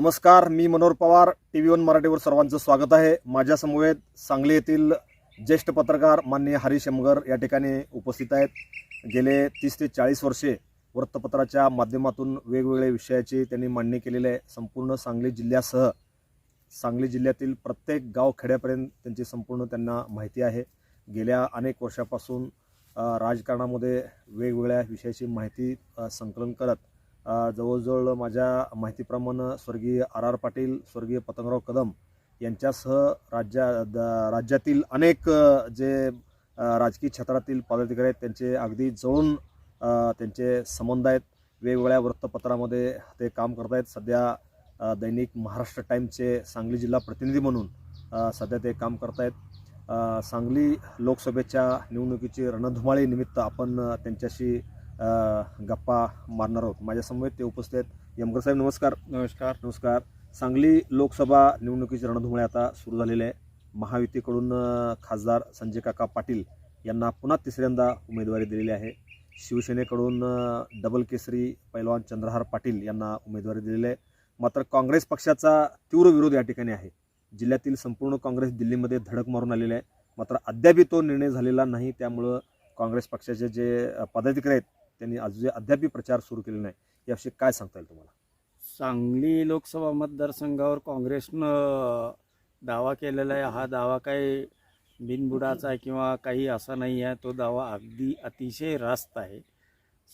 नमस्कार मी Manohar Pawar T V one मराठीवर सर्वांचं स्वागत आहे. माझ्यासमवेत सांगली येथील ज्येष्ठ पत्रकार मान्य हरीश शमगर या ठिकाणी उपस्थित आहेत. गेले तीस ते चाळीस वर्षे वृत्तपत्राच्या माध्यमातून वेगवेगळ्या विषयाची त्यांनी मांडणी केलेली आहे. संपूर्ण सांगली जिल्ह्यासह सांगली जिल्ह्यातील प्रत्येक गाव खेड्यापर्यंत त्यांची संपूर्ण त्यांना माहिती आहे. गेल्या अनेक वर्षापासून राजकारणामध्ये वेगवेगळ्या विषयाची माहिती संकलन करत जवळजवळ माझ्या माहितीप्रमाणे स्वर्गीय आर आर पाटील स्वर्गीय पतंगराव कदम यांच्यासह राज्या द- राज्यातील अनेक जे राजकीय क्षेत्रातील पदाधिकारी आहेत त्यांचे अगदी जवळून त्यांचे संबंध आहेत. वेगवेगळ्या वृत्तपत्रामध्ये ते काम करत आहेत सध्या दैनिक महाराष्ट्र टाईमचे सांगली जिल्हा प्रतिनिधी म्हणून सध्या ते काम करत आहेत सांगली लोकसभेच्या निवडणुकीची रणधुमाळी निमित्त आपण त्यांच्याशी गप्पा मारणार आहोत. माझ्यासमोर ते उपस्थित आहेत. यमकर साहेब नमस्कार. नमस्कार. नमस्कार. सांगली लोकसभा निवडणुकीची रणधुमाळी आता सुरू झालेली आहे. महायुतीकडून खासदार संजय काका पाटील यांना पुन्हा तिसऱ्यांदा उमेदवारी दिलेली आहे. शिवसेनेकडून डबल केसरी पैलवान चंद्रहार पाटील यांना उमेदवारी दिलेली आहे. मात्र काँग्रेस पक्षाचा तीव्र विरोध या ठिकाणी आहे. जिल्ह्यातील संपूर्ण काँग्रेस दिल्लीमध्ये धडक मारून आलेले आहे. मात्र अद्यापही तो निर्णय झालेला नाही. त्यामुळं काँग्रेस पक्षाचे जे पदाधिकारी आहेत त्यांनी अजून अद्यापही प्रचार सुरू केलेला नाही याविषयी काय सांगता येईल तुम्हाला? सांगली लोकसभा मतदारसंघावर काँग्रेसनं दावा केलेला आहे. हा दावा काही बिनबुडाचा आहे किंवा काही असा नाही आहे. तो दावा अगदी अतिशय रास्त आहे.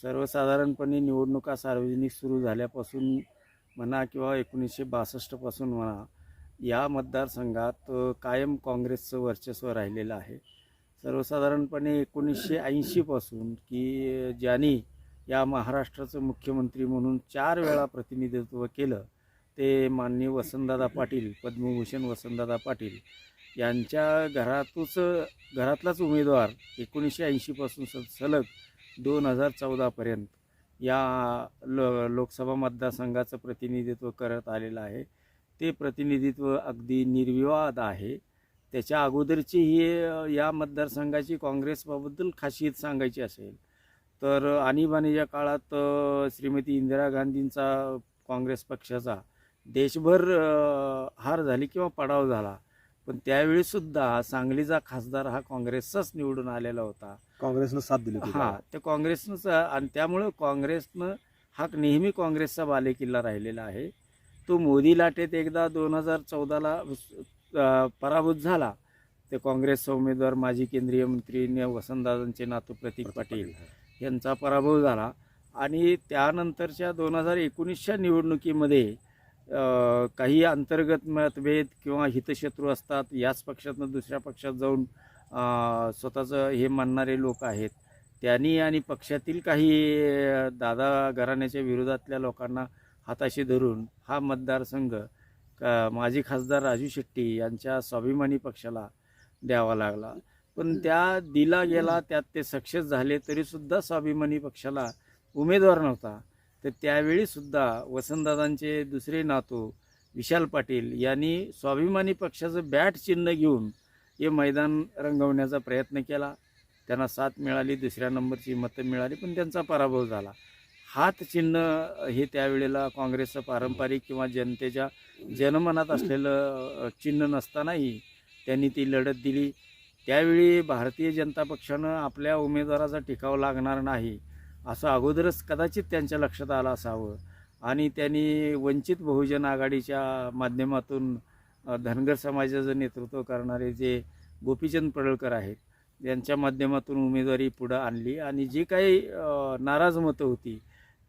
सर्वसाधारणपणे निवडणुका सार्वजनिक सुरू झाल्यापासून म्हणा किंवा एकोणीसशे बासष्टपासून म्हणा या मतदारसंघात कायम काँग्रेसचं वर्चस्व राहिलेलं आहे. सर्वसाधारणपणे एकोणीसशे ऐंशीपासून की ज्यांनी या महाराष्ट्राचं मुख्यमंत्री म्हणून चार वेळा प्रतिनिधित्व केलं ते माननीय वसंतदादा पाटील पद्मभूषण वसंतदादा पाटील यांच्या घरातूच घरातलाच उमेदवार एकोणीसशे ऐंशीपासून स सलग दोन हजार चौदापर्यंत या लो लोकसभा मतदारसंघाचं प्रतिनिधित्व करत आलेलं आहे. ते प्रतिनिधित्व अगदी निर्विवाद आहे. त्याच्या अगोदरची ही या मतदारसंघाची काँग्रेसबाबद्दल खासियत सांगायची असेल तर आणीबाणीच्या काळात श्रीमती इंदिरा गांधींचा काँग्रेस पक्षाचा देशभर हार झाली किंवा पडाव झाला पण त्यावेळीसुद्धा सांगलीचा खासदार हा काँग्रेसचाच निवडून आलेला होता. काँग्रेसनं साथ दिली होती. हां ते काँग्रेसनंच आणि त्यामुळं काँग्रेसनं हा नेहमी काँग्रेसचा बालेकिल्ला राहिलेला आहे. तो मोदी लाटेत एकदा दोन हजार चौदाला पराभूत झाला ते काँग्रेसचा उमेदवार माजी केंद्रीय मंत्री न- वसंतदादांचे नातू प्रतीक पाटील यांचा पराभव झाला. आणि त्यानंतरच्या दोन हजार एकोणीसच्या निवडणुकीमध्ये काही अंतर्गत मतभेद किंवा हितशत्रू असतात याच पक्षातनं दुसऱ्या पक्षात जाऊन स्वतःचं हे मानणारे लोक आहेत. त्यांनी आणि पक्षातील काही दादा घराण्याच्या विरोधातल्या लोकांना हाताशी धरून हा मतदारसंघ माजी खासदार राजू शेट्टी यांच्या स्वाभिमानी पक्षाला द्यावा लागला. पण त्या दिला गेला त्यात ते सक्सेस झाले तरीसुद्धा स्वाभिमानी पक्षाला उमेदवार नव्हता. तर त्यावेळीसुद्धा वसंतदादांचे दुसरे नातू विशाल पाटील यांनी स्वाभिमानी पक्षाचं बॅट चिन्ह घेऊन हे मैदान रंगवण्याचा प्रयत्न केला. त्यांना साथ मिळाली दुसऱ्या नंबरची मतं मिळाली पण त्यांचा पराभव झाला. हात चिन्ह हे त्यावेळेला काँग्रेसचं पारंपरिक किंवा जनतेच्या जनमनात असलेलं चिन्ह नसतानाही त्यांनी ती लढत दिली. त्यावेळी भारतीय जनता पक्षानं आपल्या उमेदवाराचा टिकाव लागणार नाही असं अगोदरच कदाचित त्यांच्या लक्षात आलं असावं. आणि त्यांनी वंचित बहुजन आघाडीच्या माध्यमातून धनगर समाजाचं नेतृत्व करणारे जे गोपीचंद पडळकर आहेत यांच्या माध्यमातून उमेदवारी पुढं आणली. आणि जी काही नाराज मतं होती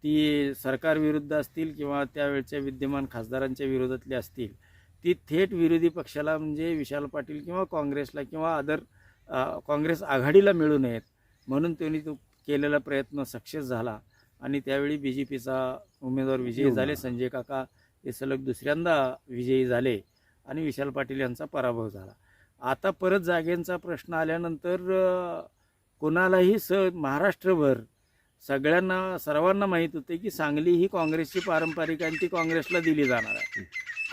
ती सरकारविरुद्ध असतील किंवा त्यावेळच्या विद्यमान खासदारांच्या विरोधातली असतील ती थेट विरोधी पक्षाला म्हणजे विशाल पाटील किंवा काँग्रेसला किंवा अदर काँग्रेस आघाडीला मिळू नयेत म्हणून त्यांनी तो केलेला प्रयत्न सक्सेस झाला आणि त्यावेळी बी जे पीचा उमेदवार विजयी झाले. संजय काका हे सलग दुसऱ्यांदा विजयी झाले आणि विशाल पाटील यांचा पराभव झाला आता परत जागेंचा प्रश्न आल्यानंतर कोणालाही स महाराष्ट्रभर सगळ्यांना सर्वांना माहीत होते की सांगली ही काँग्रेसची पारंपरिक आणि ती काँग्रेसला दिली जाणार आहे.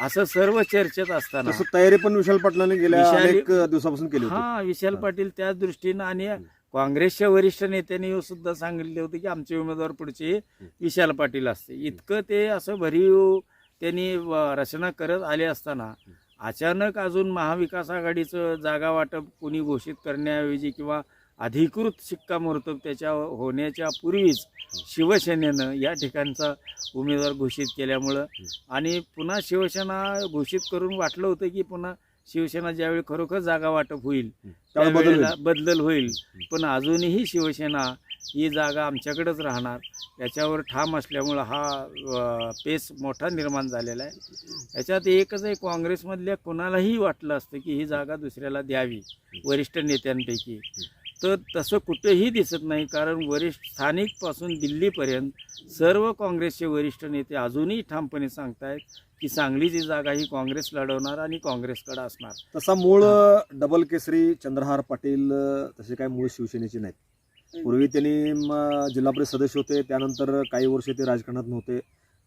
असं सर्व चर्चेत असताना तसं तयारी पण विशाल पाटलांनी गेल्या विशाल- अनेक दिवसापासून केली होती. हा विशाल. पाटील त्याच दृष्टीनं आणि. काँग्रेसच्या वरिष्ठ नेत्यांनी सुद्धा सांगितले होते की आमचे उमेदवार पुढचे विशाल पाटील असते इतकं ते असं भरीव त्यांनी व- रचना करत आले असताना अचानक अजून महाविकास आघाडीचं जागा वाटप कोणी घोषित करण्याऐवजी किंवा अधिकृत शिक्कामोर्तब त्याच्या होण्याच्या पूर्वीच शिवसेनेनं या ठिकाणचा उमेदवार घोषित केल्यामुळं आणि पुन्हा शिवसेना घोषित करून वाटलं होतं की पुन्हा शिवसेना ज्यावेळी खरोखर जागा वाटप होईल त्यावेळेला होईल. बदल होईल. पण अजूनही शिवसेना ही जागा आमच्याकडेच राहणार. याच्यावर ठाम असल्यामुळं हा पेस मोठा निर्माण झालेला आहे. याच्यात एकच आहे काँग्रेसमधल्या कोणालाही वाटलं असतं की ही जागा दुसऱ्याला द्यावी वरिष्ठ नेत्यांपैकी. तर तसं कुठेही दिसत नाही कारण वरिष्ठ स्थानिकपासून दिल्लीपर्यंत सर्व काँग्रेसचे वरिष्ठ नेते अजूनही ठामपणे सांगतायत की सांगलीची जागा ही काँग्रेस लढवणार आणि काँग्रेसकडे असणार. तसा मूळ डबल केसरी चंद्रहार पाटील तसे काय मूळ शिवसेनेचे नाहीत. पूर्वी त्यांनी जिल्हा परिषद सदस्य होते त्यानंतर काही वर्ष ते राजकारणात नव्हते.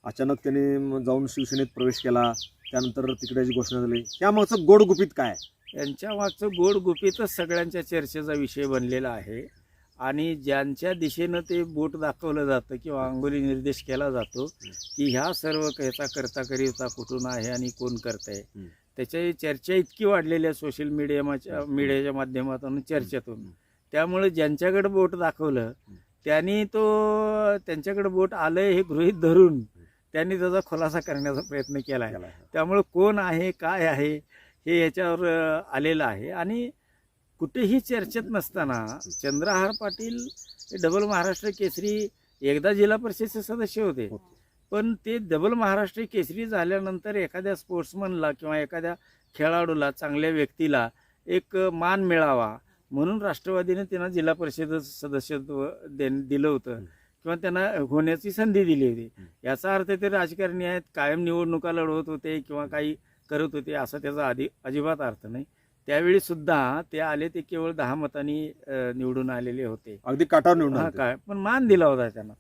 अचानक त्यांनी जाऊन शिवसेनेत प्रवेश केला त्यानंतर तिकडेची घोषणा झाली. त्यामागचं गोड गुपित काय? यांच्या मागचं गोड गुपितच सगळ्यांच्या चर्चेचा विषय बनलेला आहे आणि ज्यांच्या दिशेनं ते बोट दाखवलं जातं किंवा अंगोली निर्देश केला जातो की ह्या सर्व ह्याचा करता करिता कुठून आहे आणि कोण करतंय हम्म. त्याची चर्चा इतकी वाढलेली आहे सोशल मीडियाच्या मीडियाच्या माध्यमातून चर्चेतून त्यामुळे ज्यांच्याकडे बोट दाखवलं त्यांनी तो त्यांच्याकडे बोट आलंय हे गृहीत धरून त्यांनी त्याचा खुलासा करण्याचा प्रयत्न केला आहे त्याला. त्यामुळं कोण आहे काय आहे हे याच्यावर आलेलं आहे. आणि कुठेही चर्चेत नसताना चंद्रहार पाटील हे डबल महाराष्ट्र केसरी एकदा जिल्हा परिषदेचे सदस्य होते. पण ते डबल महाराष्ट्र केसरी झाल्यानंतर एखाद्या स्पोर्ट्समनला किंवा एखाद्या खेळाडूला चांगल्या व्यक्तीला एक मान मिळावा म्हणून राष्ट्रवादीने त्यांना जिल्हा परिषद सदस्यत्व देन दिलं होतं. किंवा त्यांना होण्याची संधी दिली होती. याचा अर्थ ते राजकारणी आहेत कायम निवडणुका लढवत होते किंवा काही करत होते असा त्याचा आधी अजिबात अर्थ नाही. त्यावेळी सुद्धा ते आले ते केवळ दहा मतांनी निवडून आलेले होते. अगदी काटावर निवडून हा. काय? पण मान दिला होता त्यांना.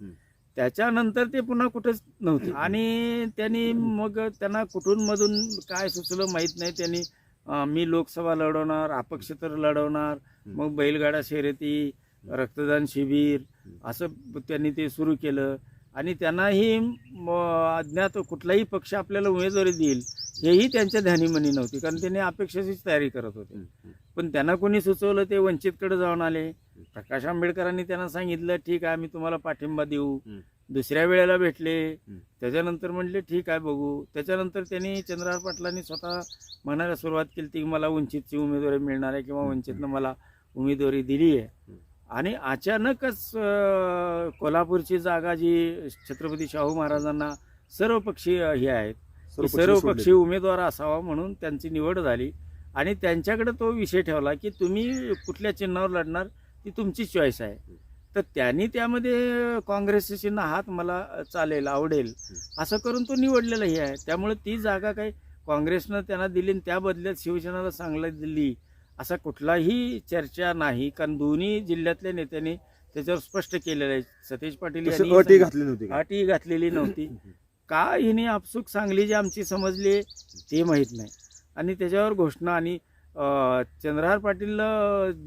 त्याच्यानंतर ते पुन्हा कुठेच नव्हते. आणि त्यांनी मग त्यांना कुठून मधून काय सुचलं माहीत नाही. त्यांनी मी लोकसभा लढवणार अपक्ष तर लढवणार मग बैलगाडा शर्यती रक्तदान शिबिर असं त्यांनी ते सुरू केलं. आणि त्यांनाही अज्ञात कुठलाही पक्ष आपल्याला उमेदवारी देईल हेही त्यांच्या ध्यानीमनी नव्हती कारण त्यांनी अपेक्षेचीच तयारी करत होते. पण त्यांना कोणी सुचवलं ते वंचितकडे जाऊन आले. प्रकाश आंबेडकरांनी त्यांना सांगितलं ठीक आहे आम्ही तुम्हाला पाठिंबा देऊ. दुसऱ्या वेळेला भेटले. त्याच्यानंतर म्हटले ठीक आहे बघू. त्याच्यानंतर त्यांनी चंद्रहार पाटलांनी स्वतः म्हणायला सुरुवात केली की मला वंचितची उमेदवारी मिळणार आहे किंवा वंचितनं मला उमेदवारी दिली आहे. आणि अचानकच कोल्हापूरची जागा जी छत्रपती शाहू महाराजांना सर्वपक्षीय हे आहेत की सर्व सर्व पक्ष पक्षी उमेदवार असावा म्हणून त्यांची निवड झाली. आणि त्यांच्याकडे तो विषय ठेवला की तुम्ही कुठल्या चिन्हावर लढणार ती तुमची चॉईस आहे. तर त्यांनी त्यामध्ये काँग्रेसचं चिन्ह हात मला चालेल आवडेल असं करून तो निवडलेलाही आहे. त्यामुळे ती जागा काही काँग्रेसनं त्यांना दिली आणि त्या बदल्यात शिवसेनेला चांगलं दिली असा कुठलाही चर्चा नाही. कारण दोन्ही जिल्ह्यातल्या नेत्यांनी त्याच्यावर स्पष्ट केलेलं आहे. सतीश पाटील यांनी? अटी घातलेली नव्हती. का हिने आपसूक सांगली जी आमची समजली ते माहीत नाही. आणि त्याच्यावर घोषणा आणि चंद्रहार पाटील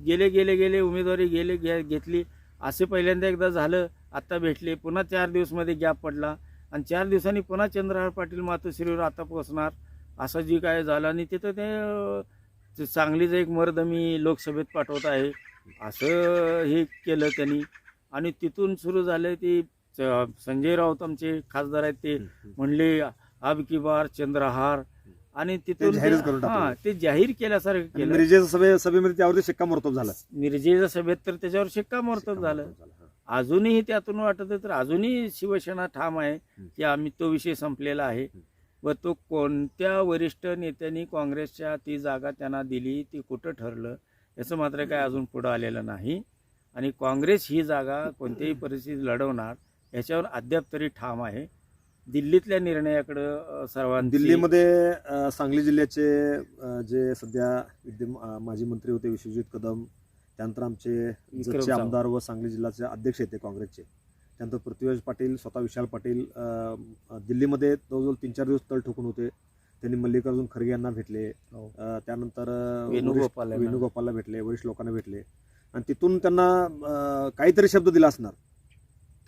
गेले गेले गेले उमेदवारी गेले घे घेतली. असे पहिल्यांदा एकदा झालं आत्ता भेटले. पुन्हा चार दिवसमध्ये गॅप पडला. आणि चार दिवसांनी पुन्हा चंद्रहार पाटील मातोश्रीवर आता पोहोचणार. असं जी काय झालं आणि तिथं ते ते सांगलीचं एक मर्द मी लोकसभेत पाठवत आहे. असं हे केलं त्यांनी. आणि तिथून सुरू झालं ती संजय राऊत आमचे खासदार आहेत ते म्हणले अब की बार चंद्रहार. आणि तिथून. हा ते जाहीर केल्यासारखं केलं. मिरजेच्या सभे सभेमध्ये त्यावरती शिक्कामोर्तब झाला. मिरजेच्या सभेत तर त्याच्यावर शिक्कामोर्तब झालं. अजूनही त्यातून वाटत तर अजूनही शिवसेना ठाम आहे की आम्ही तो विषय संपलेला आहे. व तो कोणत्या वरिष्ठ नेत्यांनी काँग्रेसच्या ती जागा त्यांना दिली ती कुठं ठरलं याचं मात्र काय अजून पुढं आलेलं नाही. आणि काँग्रेस ही जागा कोणत्याही परिस्थितीत लढवणार याच्यावर अद्याप तरी ठाम आहे दिल्लीतल्या निर्णयाकडं अ, सर्वांची दिल्लीमध्ये सांगली जिल्ह्याचे जे सध्या विद्यम माजी मंत्री होते विश्वजित कदम त्यानंतर आमचे. आमदार व सांगली जिल्ह्याचे अध्यक्ष होते काँग्रेसचे त्यानंतर पृथ्वीराज पाटील स्वतः विशाल पाटील दिल्लीमध्ये जवळजवळ तीन चार दिवस तळ ठोकून होते त्यांनी मल्लिकार्जुन खरगे यांना भेटले हो. त्यानंतर वेणुगोपाल. वेणुगोपालला भेटले वरिष्ठ लोकांना भेटले आणि तिथून त्यांना काहीतरी शब्द दिला असणार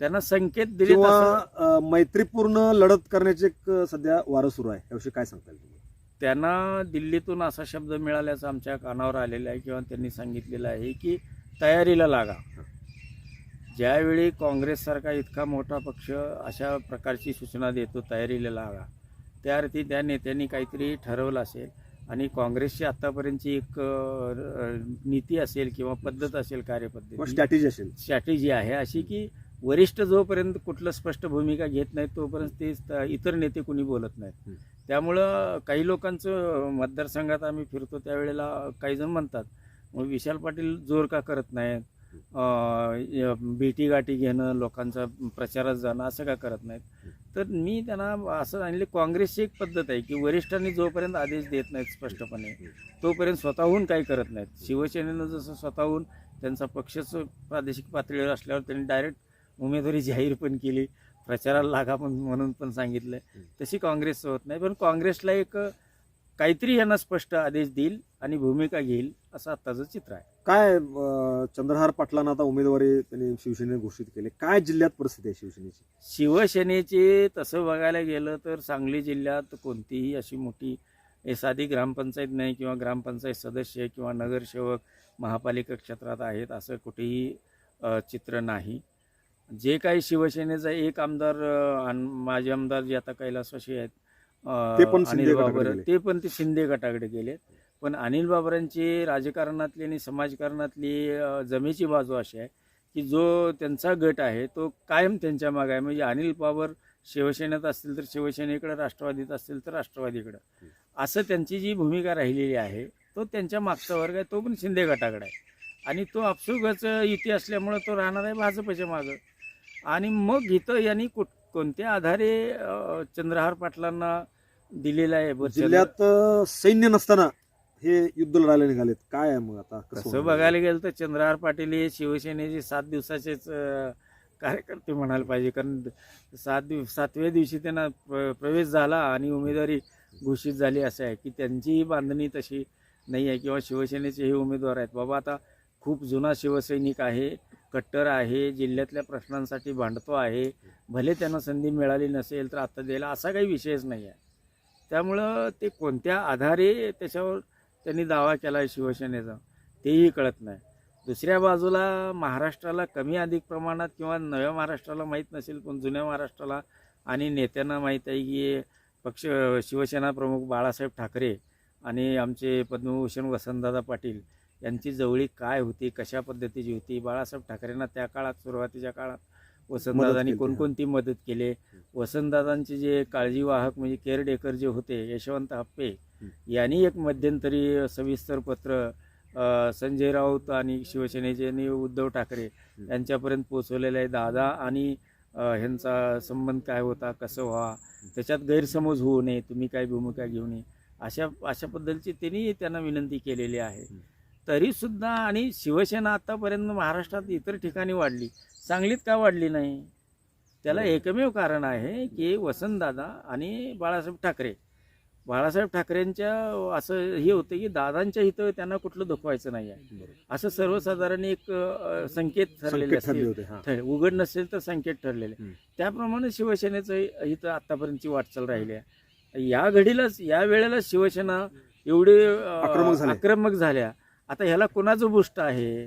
त्यांना संकेत दिले किंवा मैत्रीपूर्ण लढत करण्याचे सध्या वारं सुरू आहे. याविषयी काय सांगता येईल तुम्ही? त्यांना दिल्लीतून असा शब्द मिळाल्याचा आमच्या कानावर आलेला आहे किंवा त्यांनी सांगितलेलं आहे की तयारीला लागा. ज्यावेळी काँग्रेससारखा इतका मोठा पक्ष अशा प्रकारची सूचना देतो तयारीला लागा त्या अर्थी त्या नेत्यांनी काहीतरी ठरवलं असेल आणि काँग्रेसची आत्तापर्यंतची एक नीती असेल किंवा पद्धत असेल कार्यपद्धती स्ट्रॅटेजी असेल. स्ट्रॅटेजी आहे अशी की वरिष्ठ जोपर्यंत कुठलं स्पष्ट भूमिका घेत नाहीत तोपर्यंत ते इतर नेते कुणी बोलत नाहीत. त्यामुळं काही लोकांचं मतदारसंघात आम्ही फिरतो त्यावेळेला काही जण म्हणतात मग विशाल पाटील जोर का करत नाहीत? अं, य- भेटीगाठी घेणं लोकांचा प्रचारात जाणं असं का करत नाहीत? तर मी त्यांना असं सांगितले काँग्रेसची एक पद्धत आहे की वरिष्ठांनी जोपर्यंत आदेश देत नाहीत स्पष्टपणे तोपर्यंत स्वतःहून काही करत नाहीत. शिवसेनेनं जसं स्वतःहून त्यांचा पक्षच प्रादेशिक पातळीवर असल्यावर त्यांनी डायरेक्ट उमेदवारी जाहीर पण केली प्रचाराला लागा पण म्हणून पण सांगितलं. तशी काँग्रेसचं होत नाही पण काँग्रेसला एक काहीतरी यांना स्पष्ट आदेश देईल आणि भूमिका घेईल असं आत्ताचं चित्र आहे. काय चंद्रहार पाटलांना आता उमेदवारी त्यांनी शिवसेनेने घोषित केली. काय जिल्ह्यात परिस्थिती आहे शिवसेनेची? शिवसेनेचे तसं बघायला गेलं तर सांगली जिल्ह्यात कोणतीही अशी मोठी साधी ग्रामपंचायत नाही किंवा ग्रामपंचायत सदस्य किंवा नगरसेवक महापालिका क्षेत्रात आहेत असं कुठेही चित्र नाही. जे काही शिवसेनेचा एक आमदार माजी आमदार जे आता कैलासवासी आहेत अनिल बाबर गेले. ते पण ते शिंदे गटाकडे गेलेत. पण अनिल बाबरांची राजकारणातली आणि समाजकारणातली जमेची बाजू अशी आहे की जो त्यांचा गट आहे तो कायम त्यांच्या मागे आहे. म्हणजे अनिल बाबर शिवसेनेत असतील तर शिवसेनेकडे राष्ट्रवादीत असतील तर राष्ट्रवादीकडं. असं त्यांची जी भूमिका राहिलेली आहे तो त्यांच्या मागचा वर्ग आहे तो पण शिंदे गटाकडे आहे. आणि तो अपसुगच युती असल्यामुळं तो राहणार आहे भाजपच्या मागं. आणि मग इथं यांनी कुठ कोणत्या आधारे अ, चंद्रहार पाटलांना दिलेला आहे? बरं, जिल्ह्यात अ, सैन्य नसताना हे युद्ध लढायला निघालेत. काय आहे मग आता? कसं तसं होणार? बघायला गेलं तर चंद्रहार पाटील हे शिवसेनेचे सात दिवसाचेच अं, कार्यकर्ते म्हणायला पाहिजे. कारण सात दिव सातव्या दिवशी त्यांना प्र- प्रवेश झाला आणि उमेदवारी घोषित झाली. असं आहे की त्यांचीही बांधणी तशी नाही आहे किंवा शिवसेनेचे हे उमेदवार आहेत. बाबा आता खूप जुना शिवसैनिक आहे कट्टर आहे जिल्ह्यातल्या प्रश्नांसाठी भांडतो आहे. भले त्यांना संधी मिळाली नसेल तर आत्ता द्यायला असा काही विषयच नाही आहे. त्यामुळं ते कोणत्या आधारे त्याच्यावर त्यांनी दावा केला आहे शिवसेनेचा तेही कळत नाही. दुसऱ्या बाजूला महाराष्ट्राला कमी अधिक प्रमाणात किंवा नव्या महाराष्ट्राला माहीत नसेल पण जुन्या महाराष्ट्राला आणि नेत्यांना माहीत आहे की पक्ष शिवसेना प्रमुख बाळासाहेब ठाकरे आणि आमचे पद्मभूषण वसंतदादा पाटील यांची जवळीक काय होती कशा पद्धतीची होती बाळासाहेब ठाकरेंना त्या काळात सुरुवातीच्या काळात वसंतदादांनी कोणकोणती मदत केली? वसंतदादांचे जे काळजीवाहक म्हणजे केअरटेकर जे होते यशवंत हप्पे यांनी एक मध्यंतरी सविस्तर पत्र संजय राऊत आणि शिवसेनेचे आणि उद्धव ठाकरे यांच्यापर्यंत पोचवलेलं आहे. दादा आणि ह्यांचा संबंध काय होता कसं व्हा त्याच्यात गैरसमज होऊ नये तुम्ही काय भूमिका घेऊ नये. अशा अशा पद्धतीची त्यांनी त्यांना विनंती केलेली आहे. तरीसुद्धा आणि शिवसेना आतापर्यंत महाराष्ट्रात इतर ठिकाणी वाढली. सांगलीत का वाढली नाही? त्याला एकमेव कारण आहे की वसंतदादा आणि बाळासाहेब ठाकरे. बाळासाहेब ठाकरेंच्या असं हे होतं की दादांच्या इथं त्यांना कुठलं दुखवायचं नाही आहे. असं सर्वसाधारण एक संकेत ठरलेले असतील. होते उघड नसेल तर संकेत ठरलेले. त्याप्रमाणे शिवसेनेचं इथं आतापर्यंतची वाटचाल राहिली आहे. या घडीलाच या वेळेला शिवसेना एवढे अ, आक्रमक झाले. आक्रमक झाल्या. आता ह्याला कोणाचं बुष्ट आहे?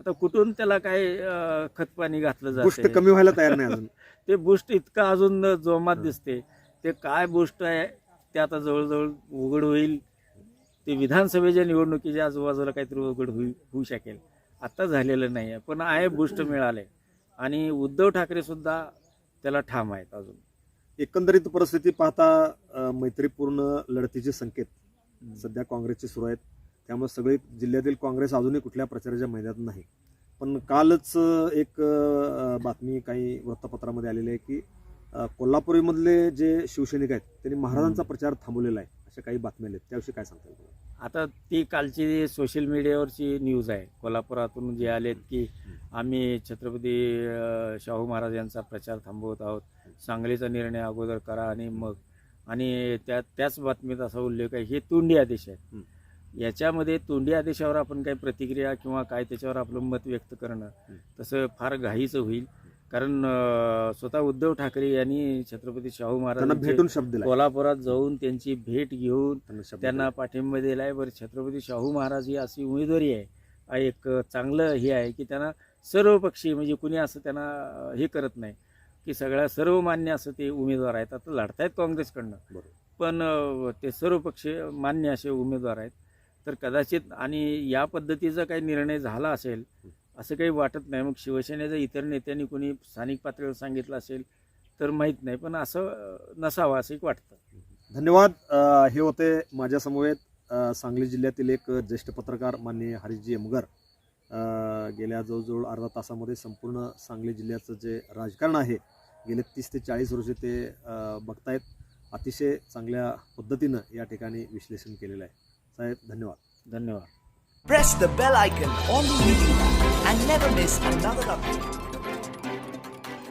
आता कुठून त्याला काय अ, खतपाणी घातलं गोष्ट जातं कमी व्हायला तयार नाही अजून. ते बुष्ट इतकं अजून जोमात. दिसते. ते काय बुष्ट आहे ते आता जवळजवळ उघड होईल. ते विधानसभेच्या निवडणुकीच्या आजूबाजूला काहीतरी उघड होईल होऊ शकेल. आता झालेलं नाही आहे पण आहे बुष्ट मिळाले आणि उद्धव ठाकरे सुद्धा त्याला ठाम आहेत अजून. एकंदरीत परिस्थिती पाहता मैत्रीपूर्ण लढतीचे संकेत सध्या काँग्रेसचे सुरू आहेत. त्यामुळे सगळे जिल्ह्यातील काँग्रेस अजूनही कुठल्या प्रचाराच्या मैदानात नाही. पण कालच एक बातमी काही वृत्तपत्रामध्ये आलेली आहे की कोल्हापुरीमधले जे शिवसैनिक आहेत त्यांनी महाराजांचा प्रचार थांबवलेला आहे अशा काही बातम्या आल्या त्याविषयी काय सांगता येईल? आता ती कालची सोशल मीडियावरची न्यूज आहे. कोल्हापुरातून जे आलेत की आम्ही छत्रपती शाहू महाराज यांचा प्रचार थांबवत आहोत. सांगलीचा निर्णय अगोदर करा आणि मग. आणि त्या त्याच बातमीत असा उल्लेख आहे हे तोंडी आदेश आहेत. याच्यामध्ये तोंडी आदेशावर आपण काही प्रतिक्रिया किंवा काय त्याच्यावर आपलं मत व्यक्त करणं. तसं फार घाईचं होईल. कारण स्वतः उद्धव ठाकरे यांनी छत्रपती शाहू त्यांना महाराज भेटून शब्द कोल्हापुरात जाऊन त्यांची भेट घेऊन त्यांना. पाठिंबा दिलाय. बरं छत्रपती शाहू महाराज ही अशी उमेदवारी आहे. हा एक चांगलं हे आहे की त्यांना सर्व पक्षी म्हणजे कुणी असं त्यांना हे करत नाही. की सगळ्या सर्व मान्य असं ते उमेदवार आहेत. आता लढतायत काँग्रेसकडनं. पण ते सर्व पक्ष मान्य असे उमेदवार आहेत. तर कदाचित आणि या पद्धतीचा काही निर्णय झाला असेल असं काही वाटत नाही. मग शिवसेनेच्या इतर नेत्यांनी कोणी स्थानिक पातळीवर सांगितलं असेल तर माहीत नाही. पण असं नसावं असं एक वाटतं. धन्यवाद. हे होते माझ्या समवेत अ, सांगली जिल्ह्यातील एक ज्येष्ठ पत्रकार माननीय हरीशजी एमगर अ, गेल्या जवळजवळ अर्धा तासामध्ये संपूर्ण सांगली जिल्ह्याचं जे राजकारण आहे गेले तीस ते चाळीस वर्षे ते बघतायत. अतिशय चांगल्या पद्धतीनं या ठिकाणी विश्लेषण केलेलं आहे. साहेब धन्यवाद. धन्यवाद. Press the bell icon on the video and never miss another update.